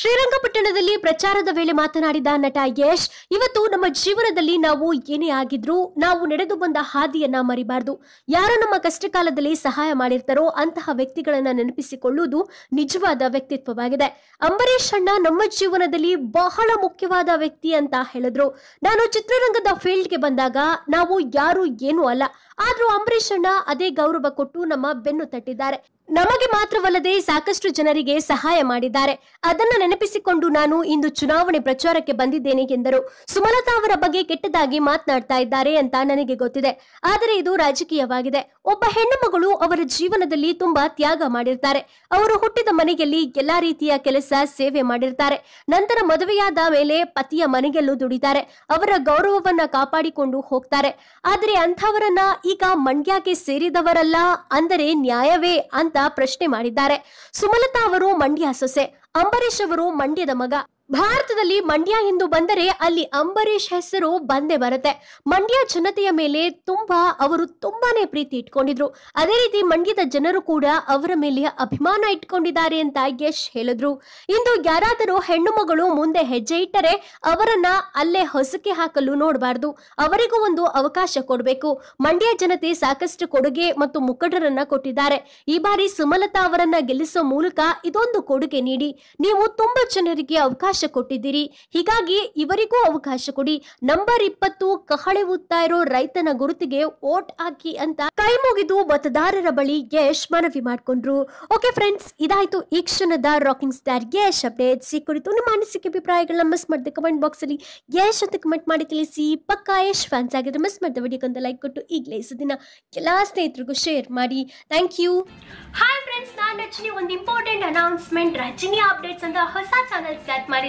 ಶ್ರೀರಂಗಪಟ್ಟಣದಲ್ಲಿ ಪ್ರಚಾರದ ವೇಳೆ ಮಾತನಾಡಿದ ನಟ ಯಶ್, ಇವತ್ತು ನಮ್ಮ ಜೀವನದಲ್ಲಿ ನಾವು ಏನೇ ಆಗಿದ್ರೂ ನಾವು ನಡೆದು ಬಂದ ಹಾದಿಯನ್ನ ಮರಿಬಾರ್ದು. ಯಾರು ನಮ್ಮ ಕಷ್ಟಕಾಲದಲ್ಲಿ ಸಹಾಯ ಮಾಡಿರ್ತಾರೋ ಅಂತಹ ವ್ಯಕ್ತಿಗಳನ್ನ ನೆನಪಿಸಿಕೊಳ್ಳುವುದು ನಿಜವಾದ ವ್ಯಕ್ತಿತ್ವವಾಗಿದೆ. ಅಂಬರೀಷ್ ಅಣ್ಣ ನಮ್ಮ ಜೀವನದಲ್ಲಿ ಬಹಳ ಮುಖ್ಯವಾದ ವ್ಯಕ್ತಿ ಅಂತ ಹೇಳಿದ್ರು. ನಾನು ಚಿತ್ರರಂಗದ ಫೀಲ್ಡ್ಗೆ ಬಂದಾಗ ನಾವು ಯಾರು ಏನೂ ಅಲ್ಲ. ಆದ್ರೂ ಅಂಬರೀಷ್ ಅಣ್ಣ ಅದೇ ಗೌರವ ಕೊಟ್ಟು ನಮ್ಮ ಬೆನ್ನು ತಟ್ಟಿದ್ದಾರೆ. ನಮಗೆ ಮಾತ್ರವಲ್ಲದೆ ಸಾಕಷ್ಟು ಜನರಿಗೆ ಸಹಾಯ ಮಾಡಿದ್ದಾರೆ. ಅದನ್ನ ನೆನಪಿಸಿಕೊಂಡು ನಾನು ಇಂದು ಚುನಾವಣೆ ಪ್ರಚಾರಕ್ಕೆ ಬಂದಿದ್ದೇನೆ ಎಂದರು. ಸುಮಲತಾ ಅವರ ಬಗ್ಗೆ ಕೆಟ್ಟದಾಗಿ ಮಾತನಾಡ್ತಾ ಇದ್ದಾರೆ ಅಂತ ನನಗೆ ಗೊತ್ತಿದೆ. ಆದರೆ ಇದು ರಾಜಕೀಯವಾಗಿದೆ. ಒಬ್ಬ ಹೆಣ್ಣುಮಗಳು ಅವರ ಜೀವನದಲ್ಲಿ ತುಂಬಾ ತ್ಯಾಗ ಮಾಡಿರ್ತಾರೆ. ಅವರು ಹುಟ್ಟಿದ ಮನೆಯಲ್ಲಿ ಎಲ್ಲಾ ರೀತಿಯ ಕೆಲಸ, ಸೇವೆ ಮಾಡಿರ್ತಾರೆ. ನಂತರ ಮದುವೆಯಾದ ಮೇಲೆ ಪತಿಯ ಮನೆಗೆಲ್ಲೂ ದುಡಿತಾರೆ. ಅವರ ಗೌರವವನ್ನ ಕಾಪಾಡಿಕೊಂಡು ಹೋಗ್ತಾರೆ. ಆದರೆ ಅಂಥವರನ್ನ ಈಗ ಮಂಡ್ಯಕ್ಕೆ ಸೇರಿದವರಲ್ಲ, ಅಂದರೆ ನ್ಯಾಯವೇ ಅಂತ ಪ್ರಶ್ನೆ ಮಾಡಿದ್ದಾರೆ. ಸುಮಲತಾ ಅವರು ಮಂಡ್ಯ ಸೊಸೆ ಅಂಬರೀಶ್ ಅವರು ಮಂಡ್ಯದ ಮಗ. ಭಾರತದಲ್ಲಿ ಮಂಡ್ಯ ಎಂದು ಬಂದರೆ ಅಲ್ಲಿ ಅಂಬರೀಷ್ ಹೆಸರು ಬಂದೇ ಬರುತ್ತೆ. ಮಂಡ್ಯ ಜನತೆಯ ಮೇಲೆ ತುಂಬಾ, ಅವರು ತುಂಬಾನೇ ಪ್ರೀತಿ ಇಟ್ಕೊಂಡಿದ್ರು. ಅದೇ ರೀತಿ ಮಂಡ್ಯದ ಜನರು ಕೂಡ ಅವರ ಮೇಲೆ ಅಭಿಮಾನ ಇಟ್ಕೊಂಡಿದ್ದಾರೆ ಅಂತ ಯಶ್ ಹೇಳಿದ್ರು. ಇಂದು ಯಾರಾದರೂ ಹೆಣ್ಣು ಮಗಳು ಮುಂದೆ ಹೆಜ್ಜೆ ಇಟ್ಟರೆ ಅವರನ್ನ ಅಲ್ಲೇ ಹೊಸಕೆ ಹಾಕಲು ನೋಡಬಾರ್ದು. ಅವರಿಗೂ ಒಂದು ಅವಕಾಶ ಕೊಡಬೇಕು. ಮಂಡ್ಯ ಜನತೆ ಸಾಕಷ್ಟು ಕೊಡುಗೆ ಮತ್ತು ಮುಖಂಡರನ್ನ ಕೊಟ್ಟಿದ್ದಾರೆ. ಈ ಬಾರಿ ಸುಮಲತಾ ಅವರನ್ನ ಗೆಲ್ಲಿಸೋ ಮೂಲಕ ಇದೊಂದು ಕೊಡುಗೆ ನೀಡಿ. ನೀವು ತುಂಬಾ ಜನರಿಗೆ ಅವಕಾಶ ಕೊಟ್ಟಿದ್ದೀರಿ. ಹೀಗಾಗಿ ಇವರಿಗೂ ಅವಕಾಶ ಕೊಡಿ. ನಂಬರ್ ಇಪ್ಪತ್ತು ಕಹಳೆ ಊದ್ತಾ ಇರೋ ರೈತನ ಗುರುತಿಗೆ ವೋಟ್ ಹಾಕಿ ಅಂತ ಕೈ ಮುಗಿದು ಮತದಾರರ ಬಳಿ ಯಶ್ ಮನವಿ ಮಾಡ್ಕೊಂಡ್ರು. ಓಕೆ ಫ್ರೆಂಡ್ಸ್ ಇದಾಯ್ತು ಈ ಕ್ಷಣದ ರಾಕಿಂಗ್ ಸ್ಟಾರ್ ಯಶ್ ಅಪ್ಡೇಟ್ಸ್ ಈ ಕುರಿತು ನಿಮ್ಮ ಅನಿಸಿಕೆ, ಅಭಿಪ್ರಾಯಗಳನ್ನ ಮಿಸ್ ಮಾಡಿದೆ ಕಮೆಂಟ್ ಬಾಕ್ಸ್ ಅಲ್ಲಿ ಯಶ್ ಅಂತ ಕಮೆಂಟ್ ಮಾಡಿ ತಿಳಿಸಿ. ಪಕ್ಕಾ ಯಶ್ ಫ್ಯಾನ್ಸ್ ಆಗಿದ್ರೆ ಮಿಸ್ ಮಾಡಿದ ವಿಡಿಯೋಕ್ಕೊಂದು ಲೈಕ್ ಕೊಟ್ಟು ಈಗಲೇ ಸುದಿನ ಎಲ್ಲಾ ಸ್ನೇಹಿತರಿಗೂ ಶೇರ್ ಮಾಡಿ. ಥ್ಯಾಂಕ್ ಯು ಹಾಯ್ ಫ್ರೆಂಡ್ಸ್ ನಾನು ರಚನೆ ಒಂದು ಇಂಪಾರ್ಟೆಂಟ್ ಅನೌನ್ಸ್ಮೆಂಟ್ ರಚನೆ ಅಪ್ಡೇಟ್ಸ್ ಅಂತ ಹೊಸ ಚಾನಲ್ ಸ್ಟಾರ್ಟ್